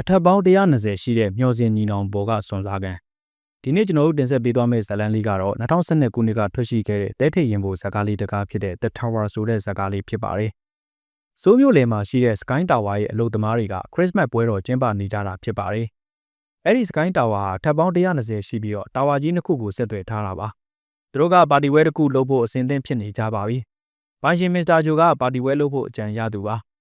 အထက်ပေါင်း120ရှိတဲ့မျော်စင်ညီနောင်ပေါ်ကစွန်စားကန်ဒီနေ့ကျွန်တော်တို့တင်ဆက်ပေးသွားမယ့်ဇာတ်လမ်းလေးကတော့2012ခုနှစ်ကထွက်ရှိခဲ့တဲ့တဲထိတ်ရင်ပေါ်ဇာကားလေးတစ်ကားဖြစ်တဲ့ The Tower ဆိုတဲ့ဇာကားလေးဖြစ်ပါတယ်။စိုးမျိုးလယ်မှာရှိတဲ့ Sky Tower ရဲ့အလုပ်သမားတွေက Christmas ပွဲတော်ကျင်းပနေကြတာဖြစ်ပါတယ်။အဲ့ဒီ Sky Tower ဟာထပ်ပေါင်း120ရှိပြီးတော့ Tower ကြီးနှစ်ခုကိုဆက်သွယ်ထားတာပါ။သူတို့ကပါတီဝဲတစ်ခုလုပ်ဖို့အစဉ်သင့်ဖြစ်နေကြပါပြီ။ပိုင်ရှင်မစ္စတာဂျိုကပါတီဝဲလုပ်ဖို့အကြံရသူပါ။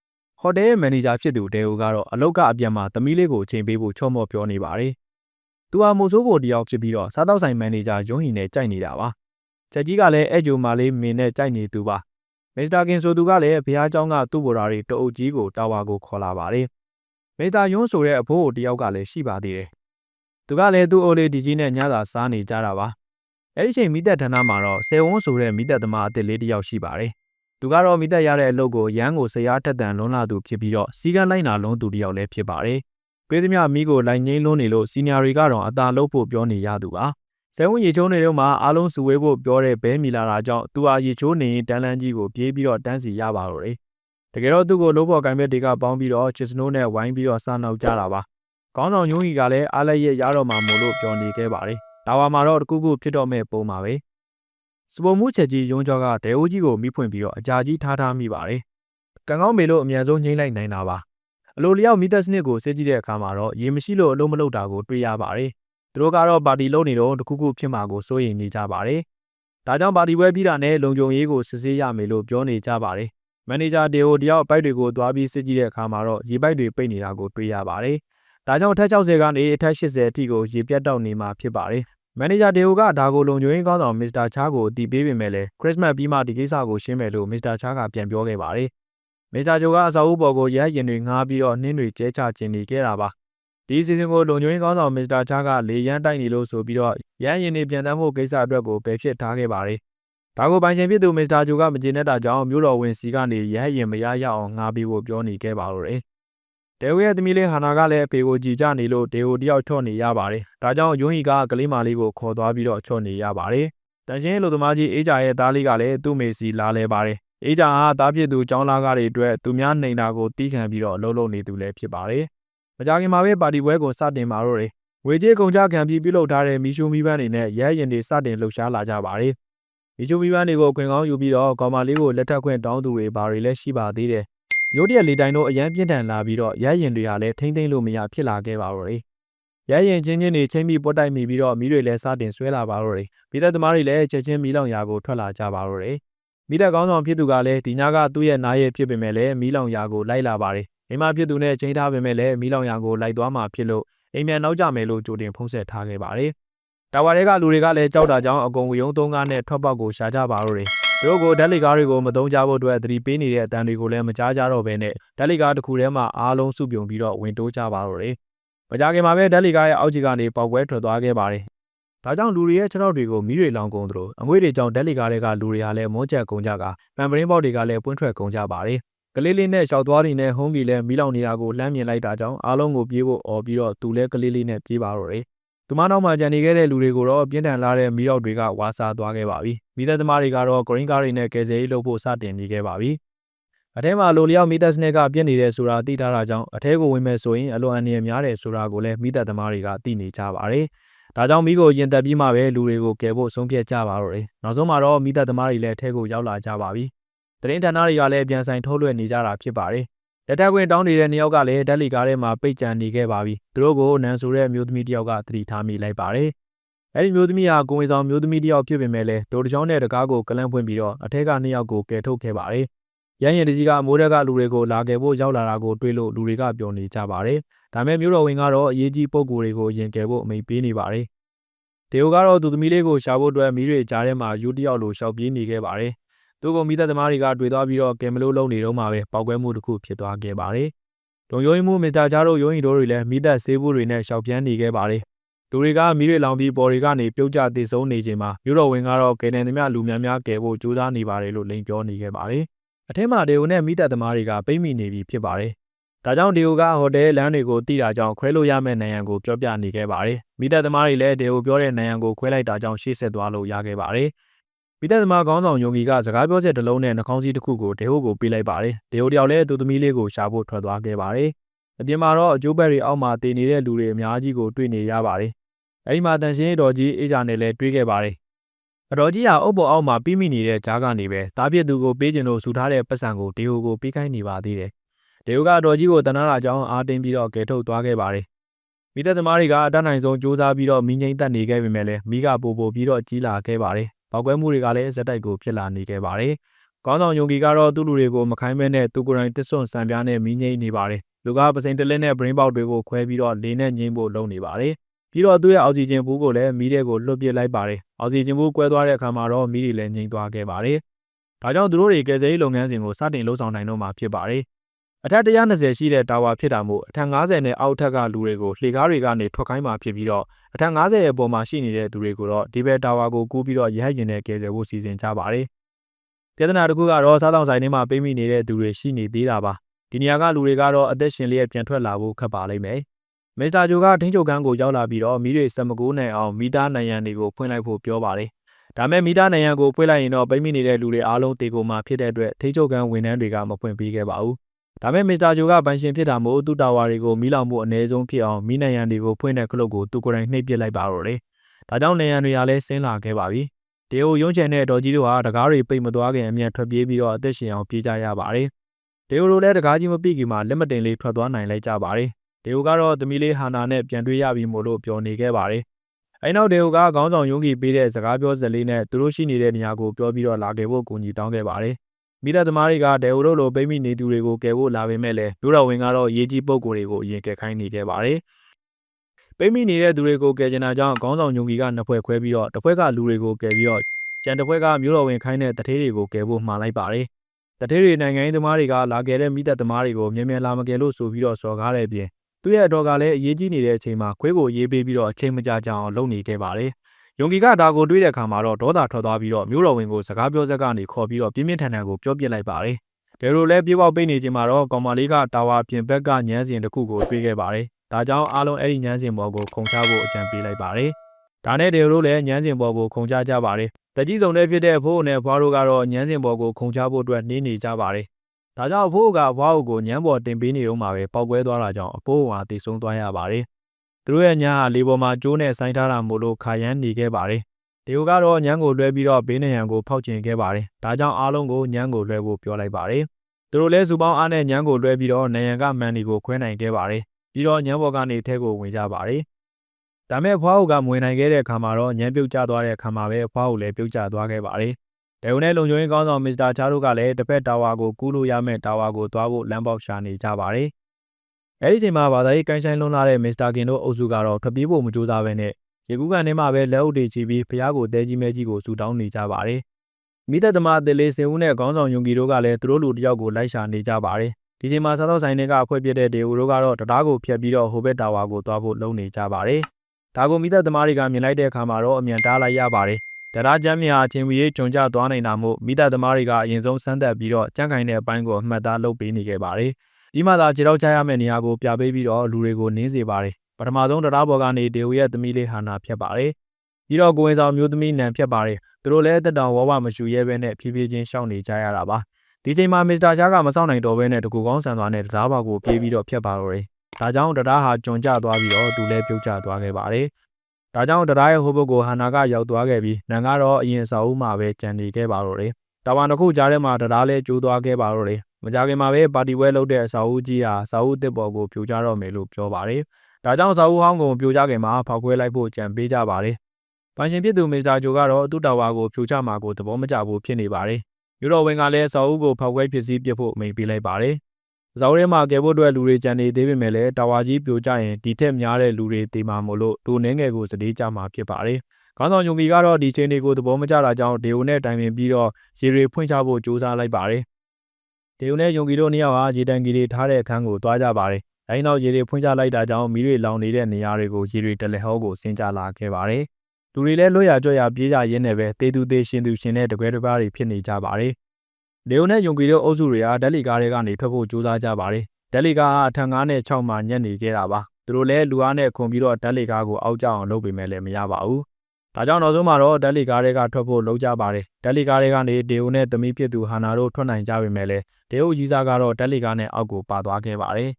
ဟိုတယ်ရဲ့မန်နေဂျာဖြစ်သူဒဲအိုကတော့အလုပ်ကအပြန်မှာသမီးလေးကိုအချိန်ပေးဖို့ချော့မော့ပြောနေပါတယ်။သူဟာမိုဆိုးဖို့တယောက်ဖြစ်ပြီးတော့စားတောက်ဆိုင်မန်နေဂျာယွန်းဟီနဲ့ကြိုက်နေတာပါ။ချက်ကြီးကလည်းအဲ့ဂျိုမာလေးမင်းနဲ့ကြိုက်နေသူပါ။မစ္စတာကင်ဆိုသူကလည်းဘုရားကျောင်းကသူ့ဘော်ဒါတွေတအုပ်ကြီးကိုတာဝါကိုခေါ်လာပါတယ်။မစ္စတာယွန်းဆိုတဲ့အဖိုးတယောက်ကလည်းရှိပါသေးတယ်။သူကလည်းသူ့အိုလေးဒီကြီးနဲ့ညသာစားနေကြတာပါ။အဲ့ဒီချိန်မိသက်ဌာနမှာတော့ဆယ်ဝန်းဆိုတဲ့မိသက်သမားအစ်စ်လေးတယောက်ရှိပါတယ်။ သူကတော့မိသက်ရတဲ့အလုပ်ကိုရန်ကိုဆရာထက်တန်လွန်းလာသူဖြစ်ပြီးတော့စီကန်းလိုက်နာလွန်းသူတယောက်လည်းဖြစ်ပါတယ်။ပေးသမျှမိကိုလိုက်ငိမ့်လွန်းနေလို့စီနီယာတွေကတော့အသာလုပ်ဖို့ပြောနေရသူပါ။ဆယ်ဝန်းရေချိုးနေတော့မှအားလုံးစုဝေးဖို့ပြောတဲ့ဘဲမီလာတာကြောင့်သူဟာရေချိုးနေရင်တန်းလန်းကြီးကိုပြေးပြီးတော့တန်းစီရပါတော့တယ်။တကယ်တော့သူ့ကိုလို့ဖို့ကံပြတွေကပေါင်းပြီးတော့ချစ်စနိုးနဲ့ဝိုင်းပြီးတော့စားနောက်ကြတာပါ။ကောင်းဆောင်ညိုးကြီးကလည်းအားလည်းရဲ့ရတော့မှမို့လို့ပြောနေခဲ့ပါတယ်။ဒါဝါမှာတော့တကူကူဖြစ်တော့မဲ့ပုံပါပဲ။ စပုံမှုချက်ကြီးရုံးကြောကဒဲအိုးကြီးကိုမိဖွင့်ပြီးတော့အကြာကြီးထားထားမိပါတယ်။ကံကောင်းမေလို့အမြန်ဆုံးငိမ့်လိုက်နိုင်တာပါ။အလိုလျောက်မီသက်စနစ်ကိုစစ်ကြည့်တဲ့အခါမှာတော့ရေမရှိလို့အလုံးမလုံးတာကိုတွေ့ရပါတယ်။သူတို့ကတော့ပါတီလုံးနေတော့တခုခုဖြစ်မှာကိုစိုးရိမ်နေကြပါတယ်။ဒါကြောင့်ပါတီပွဲပြီးတာနဲ့လုံခြုံရေးကိုစစ်ဆေးရမယ်လို့ပြောနေကြပါတယ်။မန်နေဂျာဒေဟိုတယောက်ပိုက်တွေကိုသွားပြီးစစ်ကြည့်တဲ့အခါမှာတော့ရေပိုက်တွေပိတ်နေတာကိုတွေ့ရပါတယ်။ဒါကြောင့်အထက်60ကနေအထက်80အထိကိုရေပြတ်တောက်နေမှာဖြစ်ပါတယ်။ မန်နေဂျာဒေဟိုကဒါကိုလုံခြုံရေးကောင်းဆောင်မစ္စတာချားကိုအတိပေးပေမဲ့လည်းခရစ်စမတ်ပြီးမှဒီကိစ္စကိုရှင်းမယ်လို့မစ္စတာချားကပြန်ပြောခဲ့ပါတယ်။မစ္စတာဂျိုကအစာအုပ်ပေါ်ကိုရဟရင်တွေငားပြီးတော့နှင်းတွေကျဲချခြင်းနေခဲ့တာပါ။ဒီစီစဉ်ကိုလုံခြုံရေးကောင်းဆောင်မစ္စတာချားကလေရန်တိုက်နေလို့ဆိုပြီးတော့ရဟရင်တွေပြန်တမ်းဖို့ကိစ္စအတွက်ကိုပယ်ဖြစ်ထားခဲ့ပါတယ်။ဒါကိုပိုင်ရှင်ဖြစ်သူမစ္စတာဂျိုကမကျေနပ်တာကြောင့်မြို့တော်ဝင်စီကနေရဟရင်မရရအောင်ငားပြီးဖို့ပြောနေခဲ့ပါတော့တယ်။ ဒေဝရဲ့သမီးလေးဟာနာကလည်းအဖေကိုကြည်ကြနေလို့ဒေဝတယောက်ချော့နေရပါတယ်။ဒါကြောင့်ယွန်းဟီကကလေးမလေးကိုခေါ်သွားပြီးတော့ချော့နေရပါတယ်။တန်ရှင်းလူသမားကြီးအေးကြရဲ့သားလေးကလည်းသူ့မေစီလာလဲပါတယ်။အေးကြဟာသားဖြစ်သူចောင်းလာကားတွေအတွက်သူများနှိမ်တာကိုတီးခံပြီးတော့လှုပ်လှုပ်နေသူလည်းဖြစ်ပါတယ်။မကြခင်မှာပဲပါတီပွဲကိုစတင်มาတော့တယ်။ဝေကြီးကုံကြခံပြီးပြုလုပ်ထားတဲ့မီရှူမီပန်းတွေနဲ့ရဲရင်တွေစတင်လှုပ်ရှားလာကြပါတယ်။မီရှူမီပန်းတွေကိုခွင်ကောင်းယူပြီးတော့ကောင်မလေးကိုလက်ထပ်ခွင့်တောင်းသူတွေဘာတွေလည်းရှိပါသေးတယ်။ ရိုးတရက်လေတိုင်တို့အရန်ပြင်းထန်လာပြီးတော့ရဲရင်တွေဟာလည်းထိမ့်သိမ့်လို့မရဖြစ်လာခဲ့ပါတော့တယ်။ရဲရင်ချင်းချင်းတွေချင်းပြီးပွတ်တိုက်မိပြီးတော့မီးတွေလည်းစတင်ဆွဲလာပါတော့တယ်။မိသက်သမားတွေလည်းချက်ချင်းမီးလောင်ရာကိုထွက်လာကြပါတော့တယ်။မိသက်ကောင်းဆောင်ဖြစ်သူကလည်းဒီညကသူ့ရဲ့နားရဲ့ဖြစ်ပေမဲ့လည်းမီးလောင်ရာကိုလိုက်လာပါတယ်။အိမ်မဖြစ်သူနဲ့ချိန်ထားပေမဲ့လည်းမီးလောင်ရာကိုလိုက်သွားမှဖြစ်လို့အိမ်မြန်နောက်ကျမယ်လို့ကြိုတင်ဖုံးဆက်ထားခဲ့ပါတယ်။တာဝါတွေကလူတွေကလည်းကြောက်တာကြောင့်အကုန်ဝယုံသုံးကားနဲ့ထွက်ပေါက်ကိုရှာကြပါတော့တယ်။ သူတို့ကိုဓာတ်လိကားတွေကိုမသုံးကြဖို့အတွက်သတိပေးနေတဲ့အတန်တွေကိုလည်းမကြားကြတော့ဘဲနဲ့ဓာတ်လိကားတစ်ခုထဲမှာအားလုံးစုပြုံပြီးတော့ဝင်တိုးကြပါတော့တယ်။မကြခင်မှာပဲဓာတ်လိကားရဲ့အောက်ခြေကနေပေါက်ပွဲထွက်သွားခဲ့ပါတယ်။ဒါကြောင့်လူတွေရဲ့ခြေထောက်တွေကိုမီးတွေလောင်ကုန်သလိုအငွေ့တွေကြောင့်ဓာတ်လိကားတွေကလူတွေဟာလည်းမွန်းချက်ကုန်ကြကပန်ပရင်းပေါက်တွေကလည်းပွင့်ထွက်ကုန်ကြပါတယ်။ကလေးလေးနဲ့ရှောက်သွားတွေနဲ့ဟုံးပြီးလဲမီးလောင်နေတာကိုလှမ်းမြင်လိုက်တာကြောင့်အားလုံးကိုပြေးဖို့អော်ပြီးတော့သူလဲကလေးလေးနဲ့ပြေးပါတော့တယ်။ သူမနောက်မှကြံနေခဲ့တဲ့လူတွေကိုတော့ပြင်းထန်လာတဲ့မီးရောက်တွေကဝါစာသွားခဲ့ပါပြီ။မိသက်သမားတွေကတော့ဂရင်းကားတွေနဲ့ကယ်ဆယ်ရေးလုပ်ဖို့စတင်နေခဲ့ပါပြီ။အထဲမှာလိုလျောက်မိသက်စနစ်ကပြည့်နေတဲ့ဆိုတာသိထားတာကြောင့်အထဲကိုဝင်မဲ့ဆိုရင်အလွန်အန္တရာယ်များတယ်ဆိုတာကိုလည်းမိသက်သမားတွေကသိနေကြပါတယ်။ဒါကြောင့်မိကိုရင်သက်ပြီးမှပဲလူတွေကိုကယ်ဖို့ဆုံးဖြတ်ကြပါတော့တယ်။နောက်ဆုံးမှာတော့မိသက်သမားတွေလည်းအထဲကိုရောက်လာကြပါပြီ။တရင်ဌာနတွေကလည်းပြန်ဆိုင်ထုတ်လွှင့်နေကြတာဖြစ်ပါတယ်။ လက်ထက်ခွင့်တောင်းနေတဲ့နှစ်ယောက်ကလည်းဓာတ်လီကားထဲမှာပိတ်ကြံနေခဲ့ပါပြီ။သူတို့ကိုနန်ဆိုတဲ့မျိုးသမီးတစ်ယောက်ကသတိထားမိလိုက်ပါတယ်။အဲဒီမျိုးသမီးဟာကိုဝင်ဆောင်မျိုးသမီးတစ်ယောက်ဖြစ်ပေမဲ့လည်းဒိုတချောင်းနဲ့တကားကိုကလန့်ဖွင့်ပြီးတော့အထက်ကနှစ်ယောက်ကိုကယ်ထုတ်ခဲ့ပါတယ်။ရန်ရင်တကြီးကမိုးရက်ကလူတွေကိုလာကယ်ဖို့ရောက်လာတာကိုတွေ့လို့လူတွေကပျော်နေကြပါတယ်။ဒါပေမဲ့မျိုးတော်ဝင်ကတော့အရေးကြီးပုံကိုယ်တွေကိုရင်ကယ်ဖို့အမိန့်ပေးနေပါတယ်။ဒေယိုကတော့သူသမီးလေးကိုရှာဖို့အတွက်မီးတွေကြားထဲမှာယူတယောက်လိုရှောက်ပြေးနေခဲ့ပါတယ်။ သူ့ကိုမိသက်သမားတွေကတွေ့သွားပြီးတော့ကယ်မလို့လုံနေတော့မှပဲပောက်ကွဲမှုတစ်ခုဖြစ်သွားခဲ့ပါတယ်။လုံယိုးမှုမစ္စတာဂျာတို့ယိုးရင်တို့တွေလည်းမိသက်ဆေးဘူးတွေနဲ့ရှောက်ပြန်နေခဲ့ပါတယ်။လူတွေကမီးတွေလောင်ပြီးပေါ်တွေကနေပြုတ်ကျသေဆုံးနေချိန်မှာမြို့တော်ဝင်ကတော့ကယ်နယ်သမျှလူများများကယ်ဖို့ကြိုးစားနေပါတယ်လို့လိန်ပြောနေခဲ့ပါတယ်။အထက်မှာဒေယိုနဲ့မိသက်သမားတွေကပိတ်မိနေပြီဖြစ်ပါတယ်။ဒါကြောင့်ဒေယိုကဟိုတယ်လမ်းတွေကိုတိတာကြောင့်ခွဲလို့ရမယ့်နိုင်ရန်ကိုပြောပြနေခဲ့ပါတယ်။မိသက်သမားတွေလည်းဒေယိုပြောတဲ့နိုင်ရန်ကိုခွဲလိုက်တာကြောင့်ရှေ့ဆက်သွားလို့ရခဲ့ပါတယ်။ မိသက်သမားခေါင်းဆောင်ယုံကြီးကစကားပြောချက်တစ်လုံးနဲ့နှာခေါင်းစည်းတစ်ခုကိုဒေဟိုကိုပေးလိုက်ပါတယ်။ဒေဟိုတယောက်လည်းသူသမီးလေးကိုရှာဖို့ထွက်သွားခဲ့ပါတယ်။အပြင်မှာတော့အကျိုးဘက်တွေအောက်မှာတည်နေတဲ့လူတွေအများကြီးကိုတွေ့နေရပါတယ်။အဲဒီမှာတန်ရှင်းရေးတော်ကြီးအေးကြနဲ့လည်းတွေ့ခဲ့ပါတယ်။အတော်ကြီးဟာအုပ်ပေါ်အောက်မှာပြီးမိနေတဲ့ကြားကနေပဲတားပြစ်သူကိုပေးကျင်လို့ဆူထားတဲ့ပတ်စံကိုဒေဟိုကိုပေးခိုင်းနေပါသေးတယ်။ဒေဟိုကအတော်ကြီးကိုတနာတာကြောင့်အားတင်းပြီးတော့ကယ်ထုတ်သွားခဲ့ပါတယ်။မိသက်သမားတွေကအတတ်နိုင်ဆုံးစူးစမ်းပြီးတော့မိငိမ့်တက်နေခဲ့ပေမဲ့လည်းမိကပိုပိုပြီးတော့ကြီးလာခဲ့ပါတယ်။ ပောက်ကွဲမှုတွေကလည်းဇက်တိုက်ကိုဖြစ်လာနေခဲ့ပါတယ်။ကောင်းဆောင်ယုံကီကတော့သူ့လူတွေကိုမခိုင်းမဲနဲ့သူကိုယ်တိုင်တစ်ဆွန့်ဆံပြားနဲ့မိငိမ့်နေပါတယ်။သူကပစိန်တလင်းနဲ့ brain box တွေကိုခွဲပြီးတော့လေနဲ့ငိမ့်ဖို့လုပ်နေပါတယ်။ပြီးတော့သူ့ရဲ့အောက်ဆီဂျင်ဘူးကိုလည်းမီးတဲ့ကိုလွတ်ပစ်လိုက်ပါတယ်။အောက်ဆီဂျင်ဘူးကွဲသွားတဲ့အခါမှာတော့မီးတွေလည်းငြိမ်သွားခဲ့ပါတယ်။ဒါကြောင့်သူတို့တွေကယ်ဆယ်ရေးလုပ်ငန်းစဉ်ကိုစတင်လှုပ်ဆောင်နိုင်တော့မှာဖြစ်ပါတယ်။ အထက်120ရှိတဲ့တာဝါဖြစ်တာမို့အထက်90နဲ့အောက်ထက်ကလူတွေကိုလှေကားတွေကနေထွက်ခိုင်းမှာဖြစ်ပြီးတော့အထက်90ရဲ့ပုံမှာရှိနေတဲ့သူတွေကိုတော့ဒီဘက်တာဝါကိုကူးပြီးတော့ရဟတ်ရင်နဲ့ကယ်ဆယ်ဖို့စီစဉ်ကြပါတယ်။ပြဿနာတစ်ခုကတော့စားတောင်ဆိုင်ထဲမှာပိတ်မိနေတဲ့သူတွေရှိနေသေးတာပါ။ဒီနေရာကလူတွေကတော့အသက်ရှင်လျက်ပြန်ထွက်လာဖို့ခက်ပါလိမ့်မယ်။မစ္စတာဂျိုကထင်းချုပ်ကန်းကိုရောက်လာပြီးတော့မီးတွေစမကိုးနိုင်အောင်မီတာနိုင်ရန်တွေကိုဖွင့်လိုက်ဖို့ပြောပါတယ်။ဒါမဲ့မီတာနိုင်ရန်ကိုဖွင့်လိုက်ရင်တော့ပိတ်မိနေတဲ့လူတွေအားလုံးတေကိုမှဖြစ်တဲ့အတွက်ထင်းချုပ်ကန်းဝန်ထမ်းတွေကမဖွင့်ပေးခဲ့ပါဘူး။ ဒါမဲ့မစ္စတာဂျိုကပန်ရှင်ဖြစ်တာမို့သူ့တာဝါတွေကိုမီးလောင်မှုအ ਨੇ ဆုံးဖြစ်အောင်မီးနိုင်ရန်တွေကိုဖွင့်တဲ့ခလုတ်ကိုသူကိုယ်တိုင်နှိပ်ပစ်လိုက်ပါတော့တယ်။ဒါကြောင့်နိုင်ရန်တွေကလည်းဆင်းလာခဲ့ပါပြီ။တေကိုရုံးချန်တဲ့ဒေါ်ကြီးတို့ဟာတကားတွေပိတ်မသွားခင်အမြန်ထွက်ပြေးပြီးတော့အသက်ရှင်အောင်ပြေးကြရပါတယ်။တေကိုတို့လည်းတကားကြီးမပိခင်မှာလက်မတင်လေးထွက်သွားနိုင်လိုက်ကြပါတယ်။ဒေအိုကတော့သမီးလေးဟာနာနဲ့ပြန်တွေ့ရပြီမို့လို့ပျော်နေခဲ့ပါတယ်။အဲနောက်ဒေအိုကခေါင်းဆောင်ယုံကြည်ပေးတဲ့စကားပြောစလေးနဲ့သူတို့ရှိနေတဲ့နေရာကိုပြောပြီးတော့လာခဲ့ဖို့ကူညီတောင်းခဲ့ပါတယ်။ မိသားသမားတွေကဒေအိုတို့လိုပိမိနေသူတွေကိုကယ်ဖို့လာပေမဲ့လည်းမြို့တော်ဝင်ကတော့ရေးကြီးပုံကိုတွေကိုအရင်ကယ်ခိုင်းနေခဲ့ပါတယ်။ပိမိနေတဲ့သူတွေကိုကယ်ချင်တာကြောင့်ခေါင်းဆောင်ညုံကြီးကနှစ်ဖွဲ့ခွဲပြီးတော့တစ်ဖွဲ့ကလူတွေကိုကယ်ပြီးတော့ကျန်တစ်ဖွဲ့ကမြို့တော်ဝင်ခိုင်းတဲ့တထေးတွေကိုကယ်ဖို့မှာလိုက်ပါတယ်။တထေးတွေနိုင်ငံရေးသမားတွေကလာကယ်တဲ့မိသားသမားတွေကိုမြန်မြန်လာမကယ်လို့ဆိုပြီးတော့စော်ကားတဲ့အပြင်သူ့ရဲ့အတော်ကလည်းအရေးကြီးနေတဲ့အချိန်မှာခွေးကိုရေးပေးပြီးတော့အချိန်မကြာကြအောင်လုပ်နေခဲ့ပါတယ်။ ယုံကီကဒါကိုတွေးတဲ့အခါမှာတော့ဒေါသထွက်သွားပြီးတော့မျိုးတော်ဝင်ကိုစကားပြောဆက်ကနေခေါ်ပြီးတော့ပြင်းပြင်းထန်ထန်ကိုပြောပြလိုက်ပါတယ်။ဒဲရိုလည်းပြေပေါက်ပိတ်နေချိန်မှာတော့ကောင်မလေးကတာဝါပြင်ဘက်ကညမ်းစင်တစ်ခုကိုတွေးခဲ့ပါတယ်။ဒါကြောင့်အားလုံးအဲ့ဒီညမ်းစင်ပေါ်ကိုခုံချဖို့အကြံပေးလိုက်ပါတယ်။ဒါနဲ့ဒဲရိုလည်းညမ်းစင်ပေါ်ကိုခုံချကြပါတယ်။တကြီးစုံတဲ့ဖြစ်တဲ့ဖိုးနဲ့ဖွားတို့ကတော့ညမ်းစင်ပေါ်ကိုခုံချဖို့အတွက်နှင်းနေကြပါတယ်။ဒါကြောင့်အဖိုးကအဖွားအုပ်ကိုညမ်းပေါ်တင်ပေးနေတော့မှပဲပောက်ကွဲသွားတာကြောင့်အဖိုးကတည်ဆုံးသွားရပါတယ်။ သူတို့ရဲ့ညမ်းဟာလေပေါ်မှာကျိုးနဲ့ဆိုင်ထားတာမို့လို့ခါရမ်းနေခဲ့ပါတယ်။ဒီကိုကတော့ညမ်းကိုလွှဲပြီးတော့ဘေးနေရန်ကိုဖောက်ကျင်ခဲ့ပါတယ်။ဒါကြောင့်အားလုံးကိုညမ်းကိုလွှဲဖို့ပြောလိုက်ပါတယ်။သူတို့လည်းစုပေါင်းအားနဲ့ညမ်းကိုလွှဲပြီးတော့နေရန်ကမန်ဒီကိုခွဲနိုင်ခဲ့ပါတယ်။ပြီးတော့ညမ်းပေါ်ကနေထဲကိုဝင်ကြပါတယ်။ဒါမဲ့ဖွားအုပ်ကမဝင်နိုင်ခဲ့တဲ့အခါမှာတော့ညမ်းပြုတ်ကျသွားတဲ့အခါမှာပဲဖွားအုပ်လည်းပြုတ်ကျသွားခဲ့ပါတယ်ဒဲဝနဲ့လုံခြုံရေးကောင်းဆောင်မစ္စတာချားတို့ကလည်းတစ်ဖက်တာဝါကိုကူးလို့ရမယ့်တာဝါကိုသွားဖို့လမ်းပေါက်ရှာနေကြပါတယ်။ အဲဒီချိန်မှာဘာသာရေးကိုင်းဆိုင်လွန်လာတဲ့မစ္စတာကင်တို့အုပ်စုကတော့ထွက်ပြေးဖို့မကြိုးစားဘဲနဲ့ရေကူးကန်ထဲမှာပဲလက်အုပ်တွေချီပြီးဖျားကိုတဲကြီးမဲကြီးကိုဆူတောင်းနေကြပါတယ်။မိသက်သမားအသေးလေးစင်ဦးနဲ့ခေါင်းဆောင်ယုံကီတို့ကလည်းသူတို့လူတယောက်ကိုလိုက်ရှာနေကြပါတယ်။ဒီချိန်မှာစားသောက်ဆိုင်တွေကအဖွဲ့ပြတဲ့ဒေဝတို့ကတော့တရားကိုဖျက်ပြီးတော့ဟိုဘက်တာဝါကိုသွားဖို့လုပ်နေကြပါတယ်။ဒါကိုမိသက်သမားတွေကမြင်လိုက်တဲ့အခါမှာတော့အမြန်တားလိုက်ရပါတယ်။တရားကျမ်းမြာအချင်းဝီရေးကြုံကြသွားနိုင်တာမို့မိသားသမားတွေကအရင်ဆုံးစမ်းသပ်ပြီးတော့ကြန့်ခိုင်တဲ့အပိုင်းကိုအမှတ်သားလုပ်ပေးနေခဲ့ပါတယ်။ ဒီမှသာခြေတော့ချရမယ့်နေရာကိုပြပေးပြီးတော့လူတွေကိုနင်းစေပါတယ်။ပထမဆုံးတရားပေါ်ကနေဒေဝရဲ့သမီးလေးဟာနာဖြတ်ပါတယ်။ပြီးတော့ကိုဝင်ဆောင်မျိုးသမီးနံဖြတ်ပါတယ်။သူတို့လည်းတက်တောင်ဝဝမရှူရဲဘဲနဲ့ဖြည်းဖြည်းချင်းရှောင်နေကြရတာပါ။ဒီချိန်မှာမစ္စတာချားကမဆောင်နိုင်တော့ဘဲနဲ့တကူကောင်းဆန်သွားတဲ့တရားပေါ်ကိုပြေးပြီးတော့ဖြတ်ပါတော့တယ်။ဒါကြောင့်တရားဟာကြုံကျသွားပြီးတော့သူလည်းပြုတ်ကျသွားခဲ့ပါတယ်။ဒါကြောင့်တရားရဲ့ဟိုဘက်ကိုဟာနာကရောက်သွားခဲ့ပြီးနန်ကတော့အရင်စာအုပ်မှာပဲကြံနေခဲ့ပါတော့တယ်။တာဝန်တစ်ခုကြားထဲမှာတရားလဲကျိုးသွားခဲ့ပါတော့တယ်။ မကြခင်မှာပဲပါတီဝဲလုပ်တဲ့အစာအုပ်ကြီးဟာစာအုပ်တစ်ပေါ်ကိုပြိုကျတော့မယ်လို့ပြောပါတယ်။ဒါကြောင့်စာအုပ်ဟောင်းကိုပြိုကျခင်မှာဖောက်ခွဲလိုက်ဖို့ကြံပေးကြပါတယ်။ပန်ရှင်ဖြစ်သူမစ္စတာဂျိုကတော့သူ့တာဝါကိုပြိုကျမှာကိုသဘောမကျဘူးဖြစ်နေပါတယ်။ယူတော်ဝင်ကလည်းစာအုပ်ကိုဖောက်ခွဲဖြစ်စည်းပစ်ဖို့အမိန့်ပေးလိုက်ပါတယ်။။ဇော်ရဲမှာကယ်ဖို့အတွက်လူတွေကြံနေသေးပေမဲ့လည်းတာဝါကြီးပြိုကျရင်ဒီထက်များတဲ့လူတွေတေးမှာမို့လို့ဒိုနှင်းငယ်ကိုစတေးကြမှာဖြစ်ပါတယ်။ခေါင်းဆောင်ယုံကီကတော့ဒီချိန်တွေကိုသဘောမကျတာကြောင့်ဒေယိုနဲ့တိုင်ပင်ပြီးတော့ရေတွေဖွင့်ချဖို့ကြိုးစားလိုက်ပါတယ်။ ဒေယိုနဲ့ယုံကီတို့နှစ်ယောက်ဟာရေတံကီတွေထားတဲ့အခန်းကိုသွားကြပါတယ်။အဲဒီနောက်ရေတွေဖွင့်ချလိုက်တာကြောင့်မီးတွေလောင်နေတဲ့နေရာတွေကိုရေတွေတလက်ဟောကိုဆင်းကြလာခဲ့ပါတယ်။လူတွေလည်းလွတ်ရကြွရပြေးကြရင်းနဲ့ပဲတေးသူသေးရှင်သူရှင်တဲ့တကွဲတပါးတွေဖြစ်နေကြပါတယ်လေယိုနဲ့ယုံကီတို့အုပ်စုတွေဟာဒက်လီကားတွေကနေထွက်ဖို့ကြိုးစားကြပါတယ်။ဒက်လီကားဟာအထက်9နဲ့6မှာညက်နေခဲ့တာပါ။သူတို့လည်းလူအားနဲ့ခွန်ပြီးတော့ဒက်လီကားကိုအောက်ကျအောင်လုပ်ပေမဲ့လည်းမရပါဘူး။ ဒါကြောင့်နောက်ဆုံးမှာတော့ဒက်လီကားတွေကထွက်ဖို့လုပ်ကြပါတယ်။ဒက်လီကားတွေကနေဒေယိုနဲ့သမီးဖြစ်သူဟာနာတို့ထွက်နိုင်ကြပေမဲ့လည်းဒေယိုကြီးစားကတော့ဒက်လီကားနဲ့အောက်ကိုပါသွားခဲ့ပါတယ်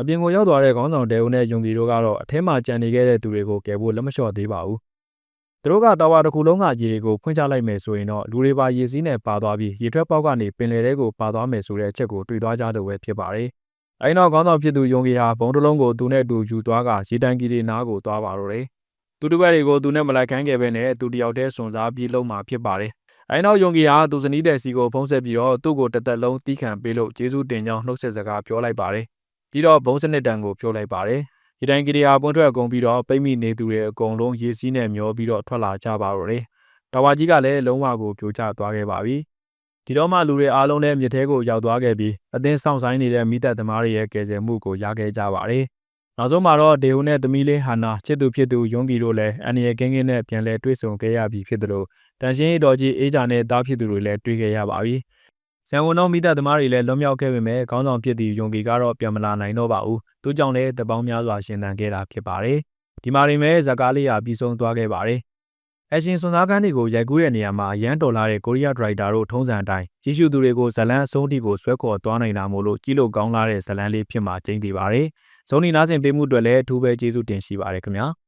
အပြင်ကိုရောက်သွားတဲ့ခေါင်းဆောင်တဲဦးနဲ့ယုံကြည်တို့ကတော့အထဲမှာကြံနေခဲ့တဲ့သူတွေကိုကယ်ဖို့လက်မလျှော့သေးပါဘူး။သူတို့ကတာဝါတစ်ခုလုံးကရေတွေကိုဖွင့်ချလိုက်မယ်ဆိုရင်တော့လူတွေပါရေစီးနဲ့ပါသွားပြီးရေထွက်ပေါက်ကနေပင်လယ်ထဲကိုပါသွားမယ်ဆိုတဲ့အချက်ကိုတွေ့သွားကြတော့ပဲဖြစ်ပါတယ်။အဲဒီနောက်ခေါင်းဆောင်ဖြစ်သူယုံကြည်ဟာဘုံတစ်လုံးကိုသူနဲ့အတူယူသွားကရေတိုင်ကြီးတွေနားကိုသွားပါတော့တယ်။ သူတစ်ပတ်တွေကိုသူနဲ့မလိုက်ခိုင်းခဲ့ပဲနဲ့သူတယောက်တည်းစွန်စားပြီးလုံးမှာဖြစ်ပါတယ်။အဲဒီနောက်ယုံကြည်ဟာသူဇနီးတဲ့စီကိုဖုံးဆက်ပြီးတော့သူ့ကိုတစ်သက်လုံးတီးခံပေးလို့ကျေးဇူးတင်ကြောင်းနှုတ်ဆက်စကားပြောလိုက်ပါတယ်။ပြီးတော့ဘုံစနစ်တန်ကိုပြောလိုက်ပါတယ်။ရေတိုင်ကြီးတွေဟာပွင့်ထွက်ကုန်ပြီးတော့ပိတ်မိနေသူတွေအကုန်လုံးရေစီးနဲ့မျောပြီးတော့ထွက်လာကြပါတော့တယ်။တာဝါကြီးကလည်းလုံးဝကိုပြိုကျသွားခဲ့ပါပြီ။ဒီတော့မှလူတွေအားလုံးလည်းမြစ်ထဲကိုရောက်သွားခဲ့ပြီးအသင်းဆောင်ဆိုင်နေတဲ့မိသက်သမားတွေရဲ့ကယ်ဆယ်မှုကိုရခဲ့ကြပါတယ်။ နောက်ဆုံးမှာတော့ဒေဟိုနဲ့သမီးလေးဟာနာချစ်သူဖြစ်သူယုံကြည်တို့လည်းအန်ရယ်ကင်းကင်းနဲ့ပြန်လဲတွေ့ဆုံခဲ့ရပြီဖြစ်တယ်လို့တန်ရှင်းရေးတော်ကြီးအေးကြနဲ့တားဖြစ်သူတွေလည်းတွေ့ခဲ့ရပါပြီ။ဇန်ဝန်တော်မိသက်သမားတွေလည်းလွန်မြောက်ခဲ့ပေမဲ့ခေါင်းဆောင်ဖြစ်သူယုံကြည်ကတော့ပြန်မလာနိုင်တော့ပါဘူး။သူကြောင့်လည်းတပေါင်းများစွာရှင်သန်ခဲ့တာဖြစ်ပါတယ်။ဒီမှာရင်မဲ့ဇကားလေးဟာပြီးဆုံးသွားခဲ့ပါတယ်။ အရှင်စွန်သားကန်းတွေကိုရိုက်ကူးတဲ့နေရာမှာအရန်တော်လာတဲ့ကိုရီးယားဒရိုက်တာတို့ထုံးစံအတိုင်းကြီးစုသူတွေကိုဇလန်းအဆုံးထိကိုဆွဲခေါ်သွားနိုင်တာမို့လို့ကြီးလို့ကောင်းလာတဲ့ဇလန်းလေးဖြစ်မှာကျင်းတည်ပါတယ်။ဇုံနီနားဆင်ပေးမှုအတွက်လည်းအထူးပဲကျေးဇူးတင်ရှိပါတယ်ခင်ဗျာ။